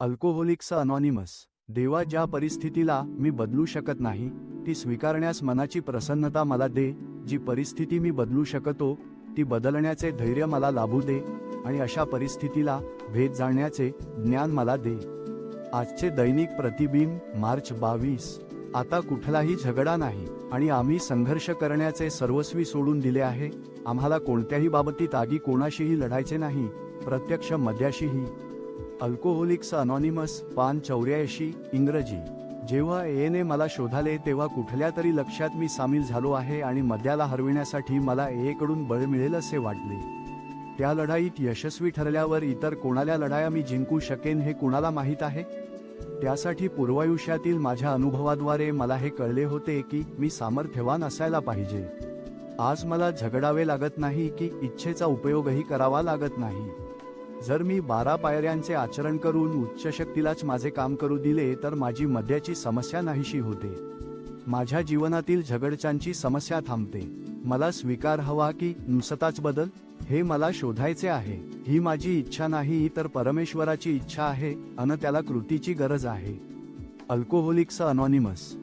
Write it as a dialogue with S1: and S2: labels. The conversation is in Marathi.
S1: Alcoholics anonymous. देवा ज्या परिस्थितीला मी बदलू शकत नाही ती स्वीकारण्यास मनाची प्रसन्नता मला दे. जी परिस्थिती मी बदलू शकतो ती बदलण्याचे धैर्य मला लाभू दे आणि अशा परिस्थितीला भेद जाणण्याचे ज्ञान मला दे. आजचे दैनिक प्रतिबिंब मार्च बावीस. आता कुठलाही झगडा नाही आणि आम्ही संघर्ष करण्याचे सर्वस्वी सोडून दिले आहे. आम्हाला कोणत्याही बाबतीत आगी कोणाशीही लढायचे नाही. प्रत्यक्ष मद्याशीही. अल्कोहोलिक्स अनॉनिमस पान चौऱ्याऐंशी इंग्रजी. जेव्हा एने मला शोधाले तेव्हा कुठल्या तरी लक्षात मी सामील झालो आहे आणि मद्याला हरविण्यासाठी मला एकडून बळ मिळेल असे वाटले. त्या लढाईत यशस्वी ठरल्यावर इतर कोणाल्या लढाया मी जिंकू शकेन हे कुणाला माहीत आहे? त्यासाठी पूर्वायुष्यातील माझ्या अनुभवाद्वारे मला हे कळले होते की मी सामर्थ्यवान असायला पाहिजे. आज मला झगडावे लागत नाही की इच्छेचा उपयोगही करावा लागत नाही. जर मी बारा पायऱ्यांचे आचरण करून उच्च शक्तीलाच माझे काम करू दिले तर माझी मद्याची समस्या नाहीशी होते. माझ्या जीवनातील झगडचांची समस्या थांबते. मला स्वीकार हवा की नुसताच बदल? हे मला शोधायचे आहे. ही माझी इच्छा नाही तर परमेश्वराची इच्छा आहे अन त्याला कृतीची गरज आहे. Alcoholics anonymous